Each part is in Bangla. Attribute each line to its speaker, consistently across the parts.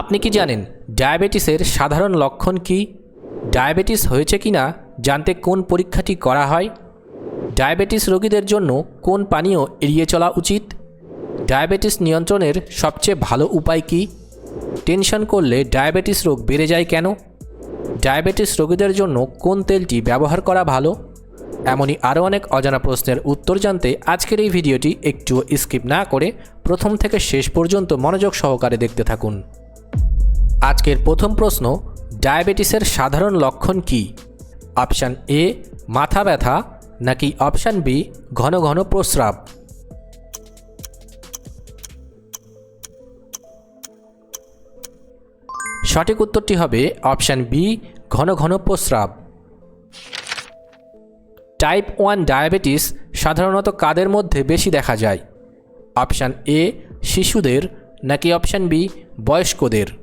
Speaker 1: আপনি কি জানেন ডায়াবেটিসের সাধারণ লক্ষণ কি? ডায়াবেটিস হয়েছে কি না জানতে কোন পরীক্ষাটি করা হয়? ডায়াবেটিস রোগীদের জন্য কোন পানীয় এড়িয়ে চলা উচিত? ডায়াবেটিস নিয়ন্ত্রণের সবচেয়ে ভালো উপায় কি? টেনশন করলে ডায়াবেটিস রোগ বেড়ে যায় কেন? ডায়াবেটিস রোগীদের জন্য কোন তেলটি ব্যবহার করা ভালো? এমনই আরও অনেক অজানা প্রশ্নের উত্তর জানতে আজকের এই ভিডিওটি একটু স্কিপ না করে প্রথম থেকে শেষ পর্যন্ত মনোযোগ সহকারে দেখতে থাকুন। আজকের প্রথম প্রশ্ন, ডায়াবেটিসের সাধারণ লক্ষণ কি? অপশান এ, মাথা ব্যথা, নাকি অপশান বি, ঘন ঘন প্রস্রাব? সঠিক উত্তরটি হবে অপশান বি, ঘন ঘন প্রস্রাব। টাইপ ওয়ান ডায়াবেটিস সাধারণত কাদের মধ্যে বেশি দেখা যায়? অপশান এ, শিশুদের, নাকি অপশান বি, বয়স্কদের?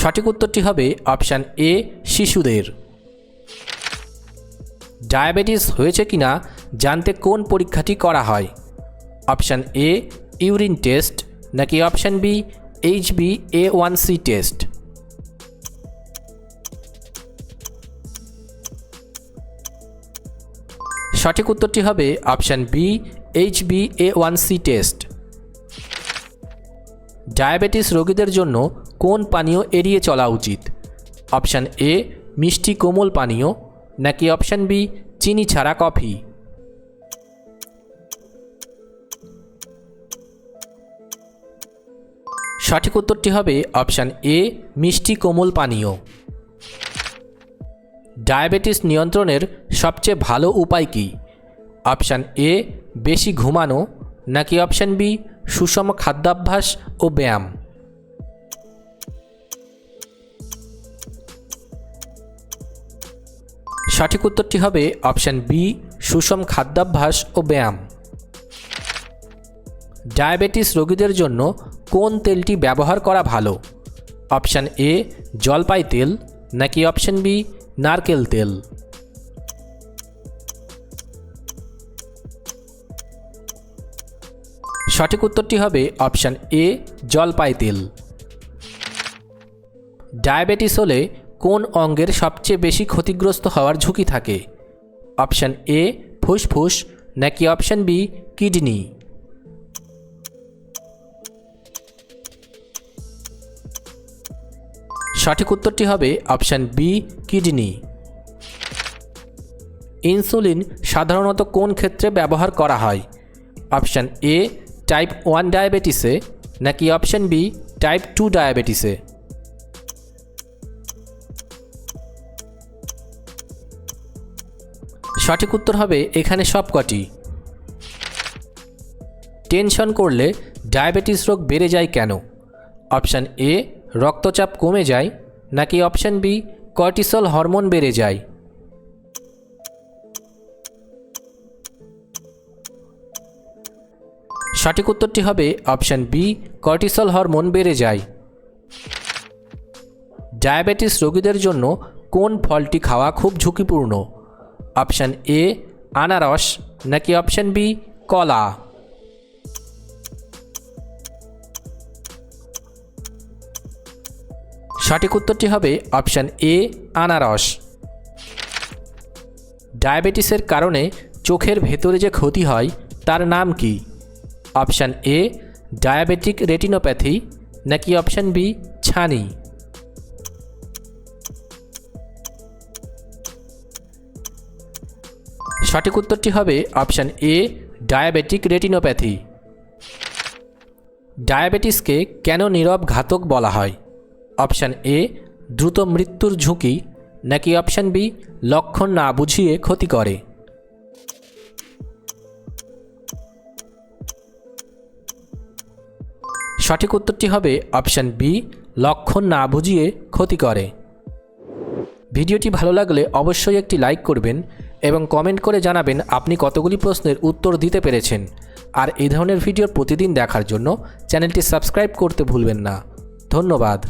Speaker 1: সঠিক উত্তরটি হবে অপশান এ, শিশুদের। ডায়াবেটিস হয়েছে কিনা জানতে কোন পরীক্ষাটি করা হয়? অপশান এ, ইউরিন টেস্ট, নাকি option B, H B A one C test? সঠিক উত্তরটি হবে option B, H B A one C test. Diabetes রোগীদের জন্য কোন পানীয় এড়িয়ে চলা উচিত? অপশান এ, মিষ্টি কোমল পানীয়, নাকি অপশান বি, চিনি ছাড়া কফি? সঠিক উত্তরটি হবে অপশান এ, মিষ্টি কোমল পানীয়। ডায়াবেটিস নিয়ন্ত্রণের সবচেয়ে ভালো উপায় কী? অপশান এ, বেশি ঘুমানো, নাকি অপশান বি সুষম খাদ্যাভ্যাস ও ব্যায়াম। সঠিক উত্তরটি হবে অপশান বি, সুষম খাদ্যাভ্যাস ও ব্যায়াম। ডায়াবেটিস রোগীদের জন্য কোন তেলটি ব্যবহার করা ভালো? অপশান এ, জলপাই তেল, নাকি অপশান বি, নারকেল তেল? সঠিক উত্তরটি হবে অপশান এ, জলপাই তেল। ডায়াবেটিস হলে কোন অঙ্গের সবচেয়ে বেশি ক্ষতিগ্রস্ত হওয়ার ঝুঁকি থাকে? অপশান এ, ফুসফুস নাকি অপশান বি, কিডনি? সঠিক উত্তরটি হবে অপশান বি, কিডনি। ইনসুলিন সাধারণত কোন ক্ষেত্রে ব্যবহার করা হয়? অপশান এ টাইপ ওয়ান ডায়াবেটিসে নাকি অপশান বি টাইপ টু ডায়াবেটিসে সঠিক উত্তর হবে এখানে সবকটি টেনশন করলে ডায়াবেটিস রোগ বেড়ে যায় কেন? অপশান এ রক্তচাপ কমে যায়, নাকি অপশান বি কর্টিসল হরমোন বেড়ে যায়? সঠিক উত্তরটি হবে অপশান বি, কর্টিসল হরমোন বেড়ে যায়। ডায়াবেটিস রোগীদের জন্য কোন ফলটি খাওয়া খুব ঝুঁকিপূর্ণ? অপশান এ, আনারস, নাকি অপশান বি, কলা? সঠিক উত্তরটি হবে অপশান এ, আনারস। ডায়াবেটিসের কারণে চোখের ভেতরে যে ক্ষতি হয়, তার নাম কি? অপশান এ, ডায়াবেটিক রেটিনোপ্যাথি, নাকি অপশান বি, ছানি? সঠিক উত্তরটি হবে অপশান এ, ডায়াবেটিক রেটিনোপ্যাথি। ডায়াবেটিসকে কেন নীরব ঘাতক বলা হয়? অপশান এ, দ্রুত মৃত্যুর ঝুঁকি, নাকি অপশান বি, লক্ষণ না বুঝিয়ে ক্ষতি করে? সঠিক উত্তরটি হবে অপশান বি, লক্ষণ না বুঝিয়ে ক্ষতি করে। ভিডিওটি ভালো লাগলে অবশ্যই একটি লাইক করবেন এবং কমেন্ট করে জানাবেন আপনি কতগুলি প্রশ্নের উত্তর দিতে পেরেছেন। আর এই ধরনের ভিডিও প্রতিদিন দেখার জন্য চ্যানেলটি সাবস্ক্রাইব করতে ভুলবেন না। ধন্যবাদ।